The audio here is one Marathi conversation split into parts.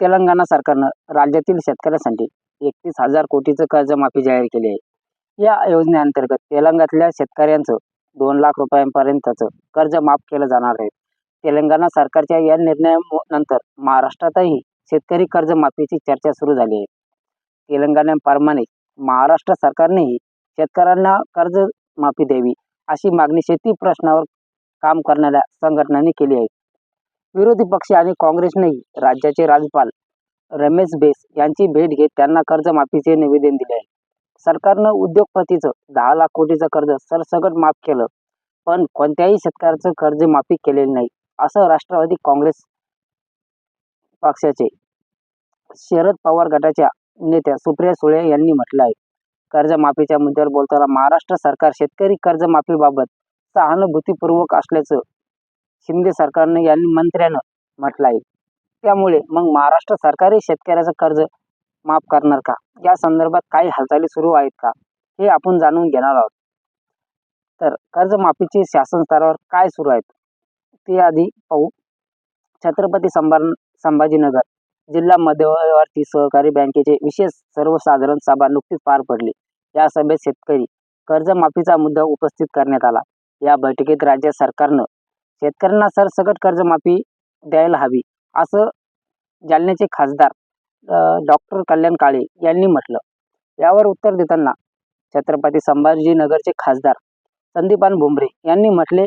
तेलंगणा सरकारनं राज्यातील शेतकऱ्यांसाठी एकतीस हजार कोटीचं कर्जमाफी जाहीर केली आहे. या योजनेअंतर्गत तेलंगणातल्या शेतकऱ्यांचं दोन लाख रुपयांपर्यंतचं कर्ज माफ केलं जाणार आहे. तेलंगणा सरकारच्या या निर्णयानंतर महाराष्ट्रातही शेतकरी कर्जमाफीची चर्चा सुरू झाली आहे. तेलंगणाप्रमाणे महाराष्ट्र सरकारनेही शेतकऱ्यांना कर्जमाफी द्यावी अशी मागणी शेती प्रश्नावर काम करणाऱ्या संघटनांनी केली आहे. विरोधी पक्ष आणि काँग्रेसनेही राज्याचे राज्यपाल रमेश बेस यांची भेट घेत त्यांना कर्जमाफीचे निवेदन दिले. आहे सरकारनं उद्योगपतीचं दहा लाख कोटीचं कर्ज सरसकट माफ केलं पण कोणत्याही शेतकऱ्याचं कर्जमाफी केलेली नाही असं राष्ट्रवादी काँग्रेस पक्षाचे शरद पवार गटाच्या नेत्या सुप्रिया सुळे यांनी म्हटलं आहे कर्जमाफीच्या मुद्द्यावर बोलताना महाराष्ट्र सरकार शेतकरी कर्जमाफीबाबत सहानुभूतीपूर्वक असल्याचं शिंदे सरकारनं यांनी मंत्र्यानं म्हटलं आहे त्यामुळे मग महाराष्ट्र सरकारही शेतकऱ्याचं कर्ज माफ करणार का? या संदर्भात काही हालचाली सुरू आहेत का? हे आपण जाणून घेणार आहोत. तर कर्जमाफीचे शासन स्तरावर काय सुरू आहेत? ते आधी पाहू. छत्रपती संभा संभाजीनगर जिल्हा मध्यवर्ती सहकारी बँकेचे विशेष सर्वसाधारण सभा नुकतीच पार पडली. या सभेत शेतकरी कर्जमाफीचा मुद्दा उपस्थित करण्यात आला. या बैठकीत राज्य सरकारनं शेतकऱ्यांना सरसकट कर्जमाफी द्यायला हवी असं जालन्याचे खासदार डॉक्टर कल्याण काळे यांनी म्हटलं. यावर उत्तर देताना छत्रपती संभाजीनगरचे खासदार संदीपान भुमरे यांनी म्हटले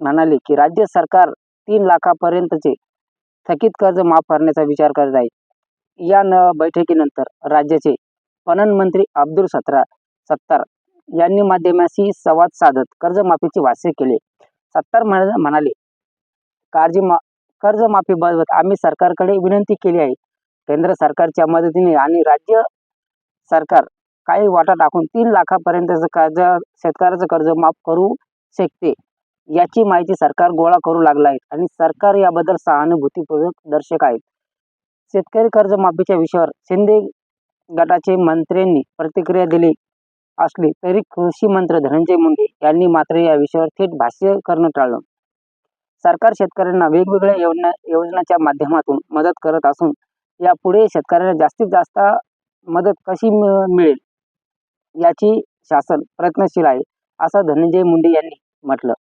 म्हणाले की राज्य सरकार तीन लाखापर्यंतचे थकीत कर्ज माफ करण्याचा विचार करत आहे. या न बैठकीनंतर राज्याचे पणन मंत्री अब्दुल सत्रा सत्तार यांनी माध्यमाशी संवाद साधत कर्जमाफीचे भाष्य केले. सत्तार म्हण- म्हणाले कर्ज मा कर्जमाफीबाबत आम्ही सरकारकडे विनंती केली आहे. केंद्र सरकारच्या मदतीने आणि राज्य सरकार काही वाटा टाकून तीन लाखापर्यंतचं कर्ज शेतकऱ्याचं कर्ज माफ करू शकते याची माहिती सरकार गोळा करू लागला आहे आणि सरकार याबद्दल सहानुभूतीपूर्वक दर्शक आहेत. शेतकरी कर्जमाफीच्या विषयावर शिंदे गटाचे मंत्र्यांनी प्रतिक्रिया दिली. असली तरी कृषी मंत्री धनंजय मुंडे यांनी मात्र या विषयावर थेट भाष्य करणं टाळलं. सरकार शेतकऱ्यांना वेगवेगळ्या योजना योजनाच्या माध्यमातून मदत करत असून यापुढे शेतकऱ्यांना जास्तीत जास्त मदत कशी मिळेल याची शासन प्रयत्नशील आहे असं धनंजय मुंडे यांनी म्हटलं.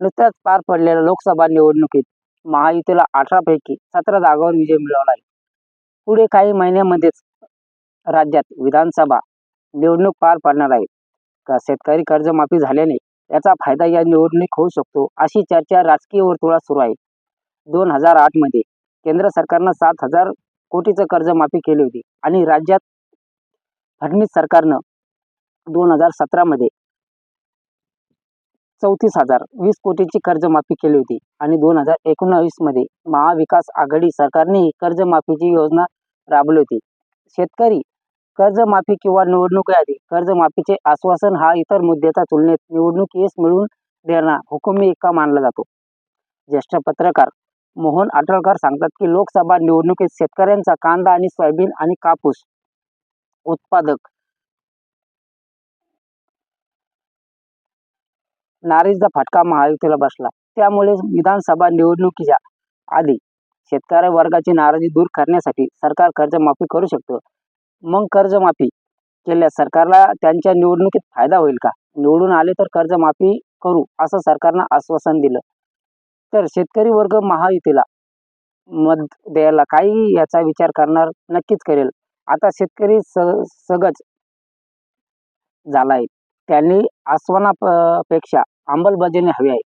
नुकत्याच पार पडलेल्या लोकसभा निवडणुकीत महायुतीला अठरापैकी सतरा जागांवर विजय मिळवला आहे. पुढे काही महिन्यामध्येच राज्यात विधानसभा निवडणूक पार पडणार आहे. का शेतकरी कर्जमाफी झाल्याने याचा फायदा या निवडणूक होऊ शकतो अशी चर्चा राजकीय वर्तुळात सुरू आहे. दोन हजार आठमध्ये केंद्र सरकारनं सात हजार कोटीचं कर्जमाफी केली होती आणि राज्यात फडणवीस सरकारनं दोन हजार सतरामध्ये चौतीस हजार वीस कोटीची कर्जमाफी केली होती आणि दोन हजार एकोणावीसमध्ये महाविकास आघाडी सरकारने कर्जमाफीची योजना राबवली होती. शेतकरी कर्जमाफी किंवा निवडणुकीआधी कर्जमाफीचे आश्वासन हा इतर मुद्द्याच्या तुलनेत निवडणूक यश मिळवून देणारा हुकुमी एक्का मानला जातो? ज्येष्ठ पत्रकार मोहन आटळकर सांगतात की लोकसभा निवडणुकीत शेतकऱ्यांचा कांदा आणि सोयाबीन आणि कापूस उत्पादक नारीचा फटका महायुतीला बसला. त्यामुळे विधानसभा निवडणुकीच्या आधी शेतकरी वर्गाची नाराजी दूर करण्यासाठी सरकार कर्जमाफी करू शकतो. मग कर्जमाफी केल्यास सरकारला त्यांच्या निवडणुकीत फायदा होईल का? निवडून आले तर कर्जमाफी करू असं सरकारनं आश्वासन दिलं. तर शेतकरी वर्ग महायुतीला मत द्यायला काही याचा विचार करणार नक्कीच करेल. आता शेतकरी स सगज झाला आहे त्यांनी आसवानापेक्षा पेक्षा अंमलबजावणी हवी आहे.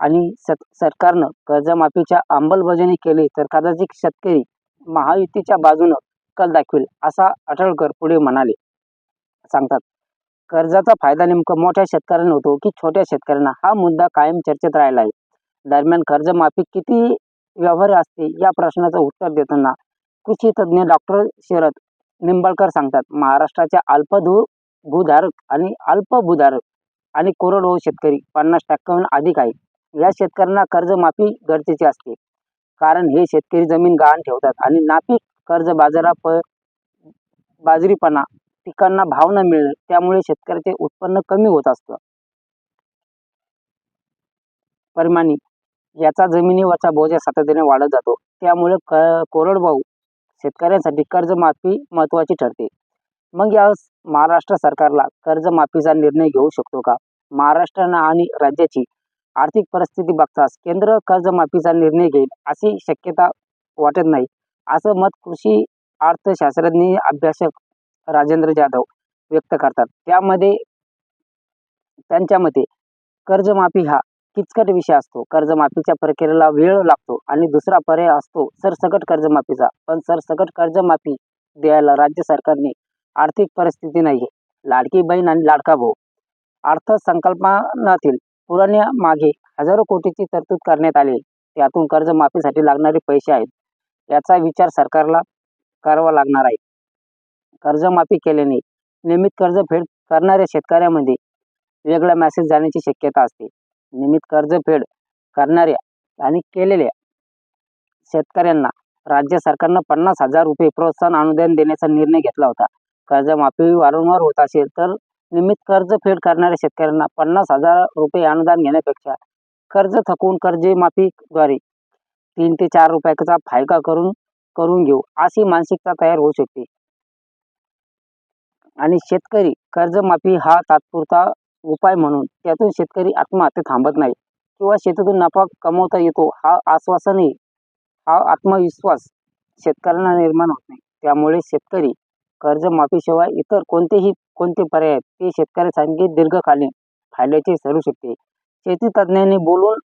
आणि सत सरकारनं कर्जमाफीच्या अंमलबजावणी केली तर कदाचित शेतकरी महायुतीच्या बाजूनं कल दाखवेल असा अटळकर पुढे म्हणाले. सांगतात कर्जाचा फायदा नेमका मोठ्या शेतकऱ्यांना होतो की छोट्या शेतकऱ्यांना? हा मुद्दा कायम चर्चेत राहिला आहे. दरम्यान कर्जमाफी किती व्यवहार्य असते या प्रश्नाचं उत्तर देताना कृषी तज्ज्ञ डॉक्टर शरद निंबाळकर सांगतात महाराष्ट्राच्या अल्पभू भूधारक आणि अल्पभूधारक आणि कोरडवाहू शेतकरी पन्नास टक्क्याहून अधिक आहे. या शेतकऱ्यांना कर्जमाफी गरजेची असते. कारण हे शेतकरी जमीन गहाण ठेवतात आणि नापीक कर्ज बाजारा बाजरीपणा पिकांना भाव न मिळणे त्यामुळे शेतकऱ्याचे उत्पन्न कमी होत असतं. परिमाणी याचा जमिनीवरचा बोजा सातत्याने वाढत जातो. त्यामुळे क कोरडवाहू शेतकऱ्यांसाठी कर्जमाफी महत्त्वाची ठरते. मग या महाराष्ट्र सरकारला कर्जमाफीचा निर्णय घेऊ शकतो का? महाराष्ट्रानं आणि राज्याची आर्थिक परिस्थिती बघताच केंद्र कर्जमाफीचा निर्णय घेईल अशी शक्यता वाटत नाही. असं मत कृषी अर्थशास्त्रज्ञ अभ्यासक राजेंद्र जाधव व्यक्त करतात. त्यामध्ये त्यांच्या मते कर्जमाफी हा किचकट विषय असतो. कर्जमाफीच्या प्रक्रियेला वेळ लागतो आणि दुसरा पर्याय असतो सरसकट कर्जमाफीचा. पण सरसकट कर्जमाफी द्यायला राज्य सरकारने आर्थिक परिस्थिती नाही लाडकी बहीण आणि लाडका भाऊ. अर्थसंकल्पनातील पुराण्या मागे हजारो कोटीची तरतूद करण्यात आली. त्यातून कर्जमाफीसाठी लागणारे पैसे आहेत. याचा विचार सरकारला करावा लागणार आहे. कर्जमाफी केल्याने नियमित कर्जफेड करणाऱ्या शेतकऱ्यामध्ये वेगळा मेसेज जाण्याची शक्यता असते. नियमित कर्जफेड करणाऱ्या आणि केलेल्या शेतकऱ्यांना राज्य सरकारनं पन्नास हजार रुपये प्रोत्साहन अनुदान देण्याचा निर्णय घेतला होता. कर्जमाफी वारंवार होत असेल तर नियमित कर्जफेड करणाऱ्या शेतकऱ्यांना पन्नास हजार रुपये अनुदान घेण्यापेक्षा कर्ज थकवून कर्जमाफीद्वारे तीन ते चार रुपयाचा फायदा करून करून घेऊ अशी मानसिकता तयार होऊ शकते. आणि शेतकरी कर्जमाफी हा तात्पुरता उपाय म्हणून त्यातून शेतकरी आत्महत्या थांबत नाही किंवा शेतीतून नफा कमवता येतो हा आश्वासनही हा आत्मविश्वास शेतकऱ्यांना निर्माण होत नाही. त्यामुळे शेतकरी कर्जमाफीशिवाय इतर कोणतेही कोणते पर्याय आहेत ते शेतकऱ्यासाठी दीर्घकालीन फायद्याचे ठरू शकते. शेती तज्ज्ञांनी बोलून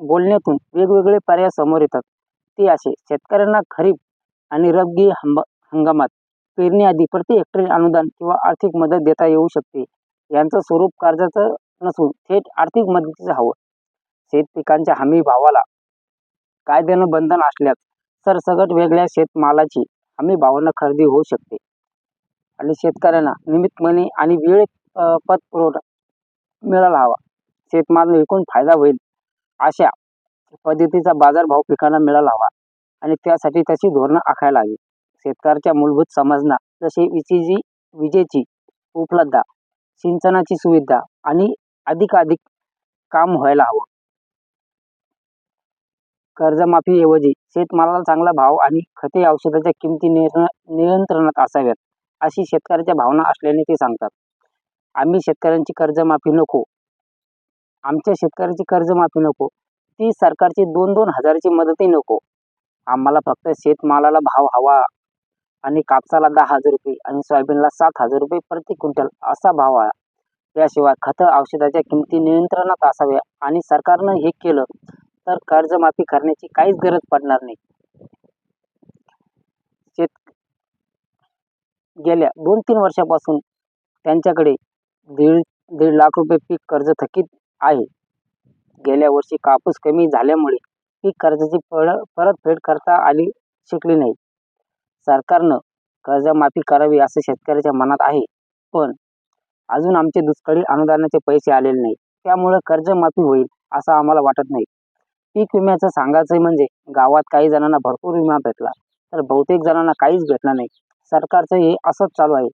बोलण्यातून वेगवेगळे पर्याय समोर येतात. ते असे शेतकऱ्यांना खरीप आणि रब्बी हंबा हंगामात पेरणीआधी प्रति हेक्टरी अनुदान किंवा आर्थिक मदत देता येऊ शकते. यांचं स्वरूप कर्जाचं नसून थेट आर्थिक मदतीचं हवं. शेत पिकांच्या हमी भावाला कायद्यानं बंधन असल्यास सरसकट वेगळ्या शेतमालाची हमी भावानं खरेदी होऊ शकते. आणि शेतकऱ्यांना नियमितपणे आणि वेळेत पत पुरवठा मिळाला हवा. शेतमाल विकून फायदा होईल. अशा पद्धतीचा बाजारभाव पिकांना मिळाला हवा आणि त्यासाठी तशी धोरणं आखायला हवी. शेतकऱ्याच्या मूलभूत समजना जसे विजेची विजेची उपलब्धता सिंचनाची सुविधा आणि अधिकाधिक काम व्हायला हवं. कर्जमाफीऐवजी शेतमालाला चांगला भाव आणि खते औषधाच्या किमती नियंत्रणात असाव्यात अशी शेतकऱ्याच्या भावना असल्याने ते सांगतात. आम्ही शेतकऱ्यांची कर्जमाफी नको आमच्या शेतकऱ्याची कर्जमाफी नको. ती सरकारची दोन दोन हजाराची मदतही नको. आम्हाला फक्त शेतमालाला भाव हवा आणि कापसाला दहा हजार रुपये आणि सोयाबीनला सात हजार रुपये प्रति क्विंटल असा भाव आला याशिवाय खतं औषधाच्या किमती नियंत्रणात असाव्या आणि सरकारनं हे केलं तर कर्जमाफी करण्याची काहीच गरज पडणार नाही. शेत गेल्या दोन तीन वर्षापासून त्यांच्याकडे दीड दीड लाख रुपये पीक कर्ज थकीत आहे. गेल्या वर्षी कापूस कमी झाल्यामुळे पीक कर्जाची पर परतफेड करता आली शिकली नाही. सरकारनं कर्जमाफी करावी असं शेतकऱ्याच्या मनात आहे. पण अजून आमचे दुष्काळी अनुदानाचे पैसे आलेले नाही त्यामुळे कर्जमाफी होईल असं आम्हाला वाटत नाही. पीक विम्याचं सांगायचं म्हणजे गावात काही जणांना भरपूर विमा भेटला तर बहुतेक जणांना काहीच भेटला नाही. सरकारचं हे असंच चालू आहे.